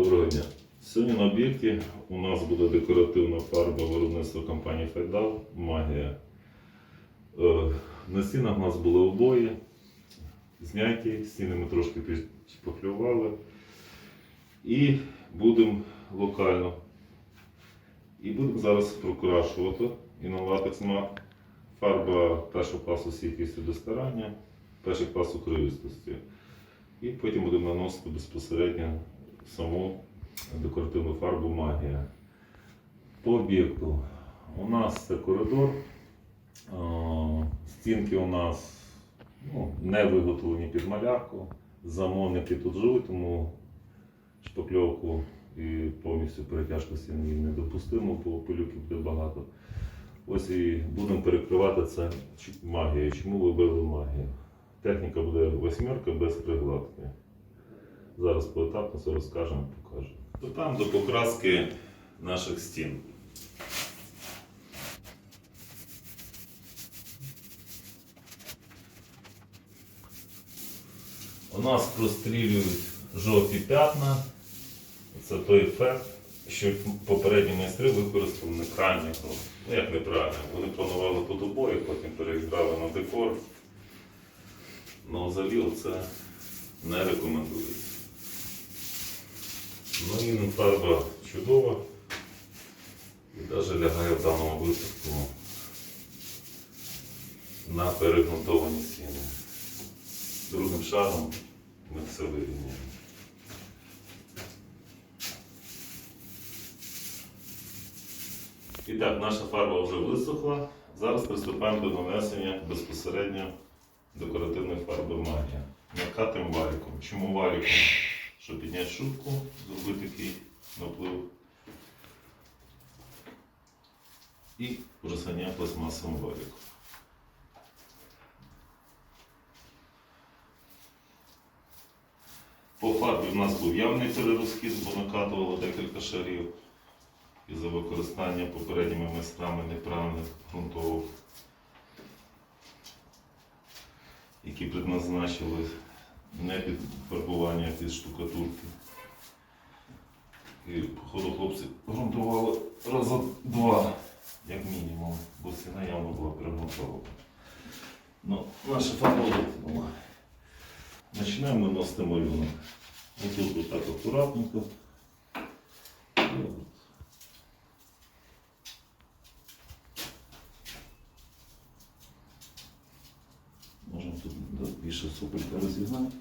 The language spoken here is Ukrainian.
Доброго дня. Сьогодні на об'єкті у нас буде декоративна фарба виробництва компанії Файдал Магія. Е, На стінах у нас були обої, зняті, стіни ми трошки підшпаклювали. І будемо локально. І будемо зараз прокрашувати інолатексна фарба першого класу стійкістю до старання, перший клас укривистості. І потім будемо наносити безпосередньо саму декоративну фарбу магія. По об'єкту у нас це коридор. Стінки у нас ну, не виготовлені під малярку. Замовники тут живуть, тому шпакльовку і повністю перетяжку стін недопустимо, бо пилюків буде багато. Ось і будемо перекривати це магією. Чому вибрали магію? Техніка буде восьмерка без пригладки. Зараз поетапно все розкажемо, покажемо. Там до покраски наших стін. У нас прострілюють жовті п'ятна. Це той ефект, що попередні майстри використали неправильно. Ну як неправильно? Вони планували под обої, потім переіграли на декор. Ну, взагалі це не рекомендується. Ну і фарба чудова. І навіть лягає в даному випадку на перегрунтовані стіни. Другим шагом ми це вирівняємо. І так, наша фарба вже висохла. Зараз приступаємо до нанесення безпосередньо декоративної фарби магія. Накатим валіком. Чому валіком? Щоб підняти шутку, зробити такий наплив. І бросання пластмасовим валіком. По фарбі в нас був явний перерозхід, бо накатувало декілька шарів і за використання попередніми майстрами неправильних ґрунтовок, які предназначили не під фарбування, а під штукатурки. І походу хлопці ґрунтували раза два, як мінімум, бо стіна явно була перегрунтована. Ну, наша фарба витягнула. Починаємо наносити малюнок. Ось тут отак акуратненько. Можемо тут більше супелька розігнати.